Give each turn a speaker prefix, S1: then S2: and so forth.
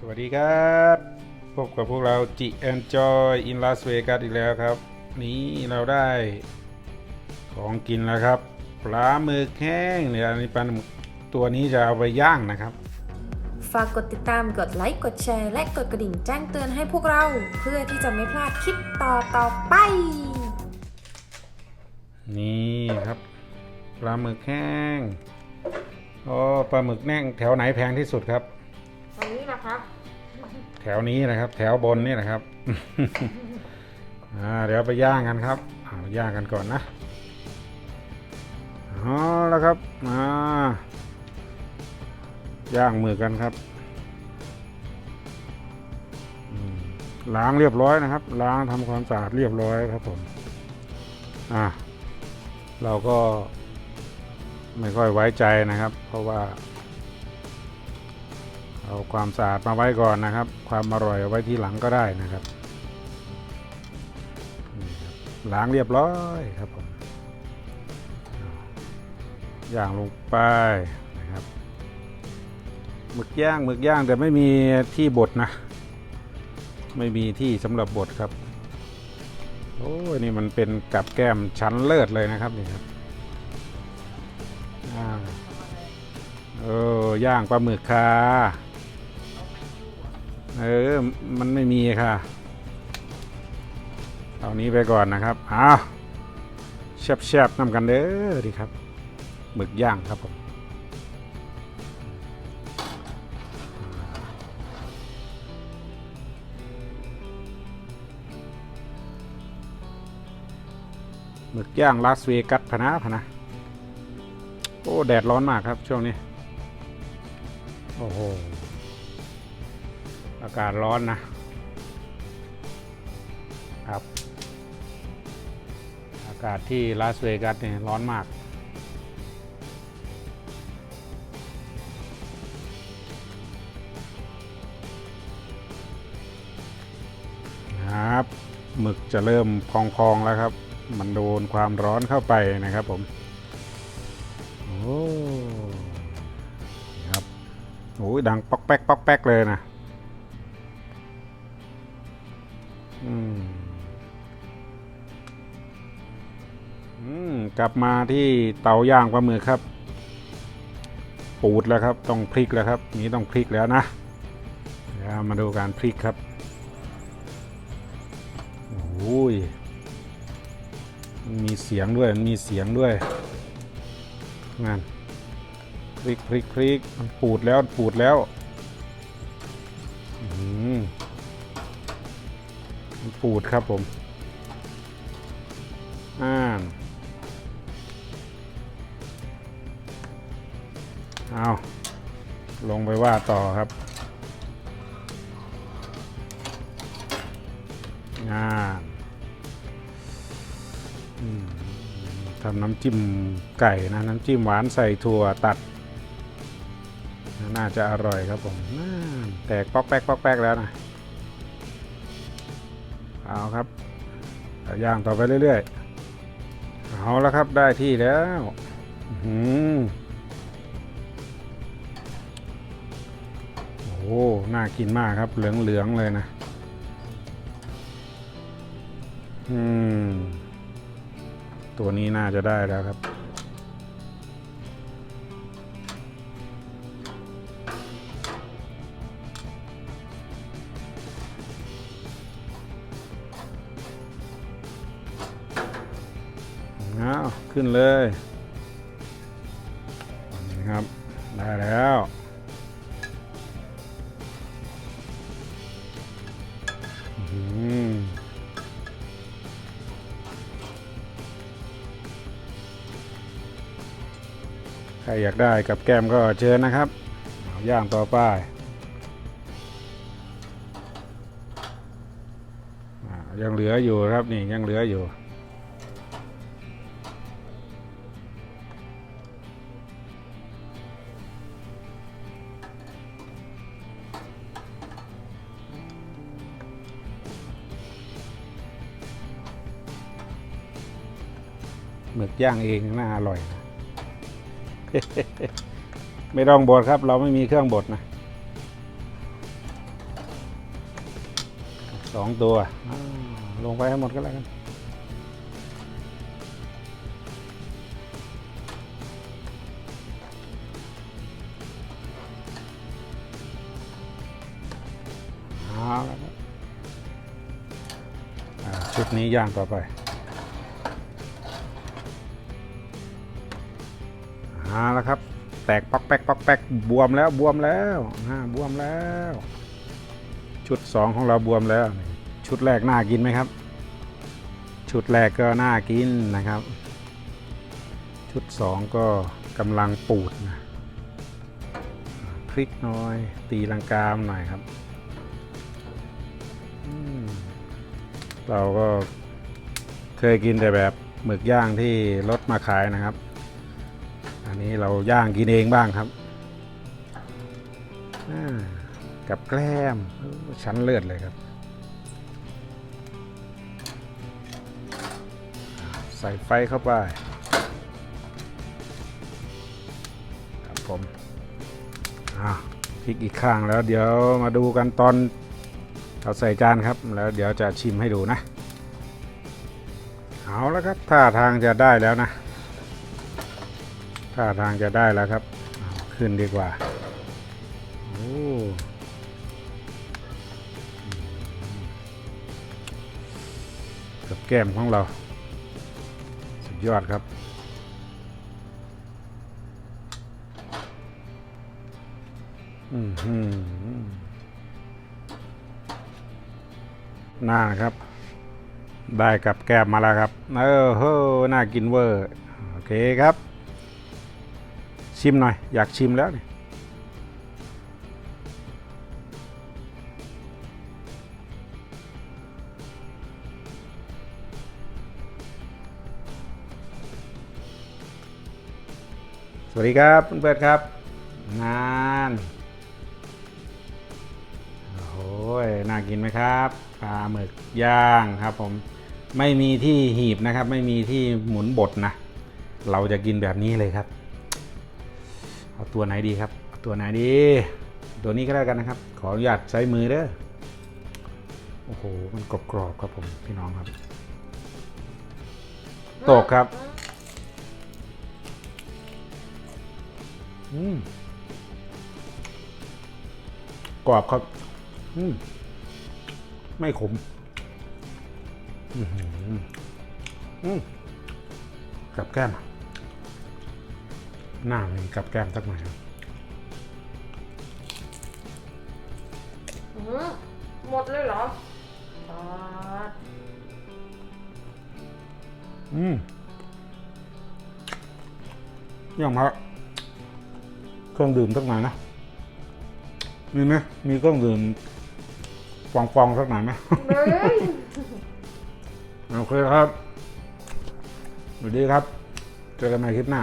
S1: สวัสดีครับ พบกับพวกเรา G Enjoy in Las Vegas อีกแล้วครับ นี้เราได้ของกินแล้วครับปลาหมึกแห้งเนี่ยอันนี้ปลาหมึกตัวนี้จะเอาไปย่างนะครับ
S2: ฝากกดติดตามกดไลค์กดแชร์ และกดกระดิ่งแจ้งเตือนให้พวกเรา เพื่อที่จะไม่พลาดคลิปต่อต่อไป
S1: นี่ครับปลาหมึกแห้งโอ้ปลาหมึกแห้งแถวไหนแพงที่สุดครับ
S2: ตรงนี้นะครับ
S1: แถ วนี้นะครับ แถวบนนี่นะครับเดี๋ยวไปย่างกันครับอ่าย่างกันก่อนนะอ๋อแล้วครับอ่าย่างมือกันครับล้างเรียบร้อยนะครับ ล้างทำความสะอาดเรียบร้อยครับผมอ่าเราก็ไม่ค่อยไว้ใจนะครับ เพราะว่า เอาความสะอาดมาไว้ก่อนนะครับ ความอร่อยเอาไว้ที่หลังก็ได้นะครับล้างเรียบร้อยครับผมย่างลงไปนะครับหมึกย่างหมึกย่างแต่ไม่มีที่บดนะ ไม่มีที่สำหรับบดครับโอ้ยนี่มันเป็นกับแก้มชั้นเลิศเลยนะครับนี่ครับอ่าเออย่างปลาหมึกค่ะ เออ มันไม่มีค่ะ เอานี้ไปก่อนนะครับอ้าวแชบๆนำกันเด้อดีครับ หมึกย่างครับผมหมึกย่างลาสเวกัสพนะพนะโอ้ แดดร้อนมากครับช่วงนี้ โอ้โห อากาศร้อนนะครับ อากาศที่ลาสเวกัสเนี่ยร้อนมาก ครับหมึกจะเริ่มพองๆแล้วครับ มันโดนความร้อนเข้าไปนะครับผมโอ้ครับโอ้ยดังป๊อกแป๊กป๊อกแป๊กเลยนะ อืมอืมกลับมาที่เตาย่างปลาหมึกครับ ปูดแล้วครับ ต้องพลิกแล้วครับ นี้ต้องพลิกแล้วนะเดี๋ยวมาดูการพลิกครับโอ้ยมีเสียงด้วยมีเสียงด้วยงานพลิกพลิกพลิกปูดแล้วปูดแล้ว ปูดครับผมอ่านเอาลงไปว่าต่อครับอ่านทำน้ำจิ้มไก่นะ น้ำจิ้มหวานใส่ถั่วตัด น่าจะอร่อยครับผม แตกปอกแป๊กปอกแป๊กแล้วนะ เอาครับย่างต่อไปเรื่อยๆเอาแล้วครับได้ที่แล้วหืมโอ้น่ากินมากครับเหลืองๆเลยนะอืมตัวนี้น่าจะได้แล้วครับ ขึ้นเลยนี่ครับ ได้แล้วใครอยากได้กับแก้มก็เชิญนะครับย่างต่อไปอยังเหลืออยู่ครับนี่ยังเหลืออยู่ หมึกย่างเองน่าอร่อยนะไม่ต้องบดครับ เราไม่มีเครื่องบดนะสองตัว ลงไปให้หมดก็แล้วกันชุดนี้ย่างต่อไป เอาละครับ แตกป๊อกแป๊กป๊อกแป๊กบวมแล้วบวมแล้วอ่าบวมแล้ว ชุดสองของเราบวมแล้ว ชุดแรกน่ากินไหมครับ ชุดแรกก็น่ากินนะครับ ชุดสองก็กำลังปูดนะพริกน้อย ตีลังกามหน่อยครับเราก็เคยกินแต่แบบหมึกย่างที่รถมาขายนะครับ อันนี้เราย่างกินเองบ้างครับกับแกล้มชั้นเลือดเลยครับ ใส่ไฟเข้าไปครับผมพลิกอีกข้างแล้วเดี๋ยวมาดูกันตอนเอาใส่จานครับ แล้วเดี๋ยวจะชิมให้ดูนะ เอาแล้วครับท่าทางจะได้แล้วนะ ท่าทางจะได้แล้วครับ ขึ้นดีกว่า โอ้กับแก้มของเรา สุดยอดครับ อืมหืมน่าครับ ได้กับแก้มมาแล้วครับ เออเฮ้อน่ากินเวอร์ โอเคครับ ชิมหน่อย อยากชิมแล้วนี่สวัสดีครับเพื่อนๆครับงานโอ้ยน่ากินไหมครับปลาหมึกย่างครับผมไม่มีที่หีบนะครับ ไม่มีที่หมุนบดนะ เราจะกินแบบนี้เลยครับ เอาตัวไหนดีครับ ตัวไหนดี ตัวนี้ก็ได้กันนะครับ ขออนุญาตใช้มือเด้อ โอ้โห มันกรอบๆครับผมพี่น้องครับ ตกครับ อืมกรอบครับ อืมไม่ขม อือหืออืมกับแก้ม หน้ามีกับแก้มสักหน่อยครับ
S2: อื้อหือหมดเลยเหรอปาด
S1: อืมเยังพระเครื่องดื่มสักหน่อยนะ มีไหมมีเครื่องดื่มฟองๆสักหน่อยไหม
S2: เฮ้ย
S1: โอเคครับ สวัสดีครับ เจอกันใหม่คลิปหน้า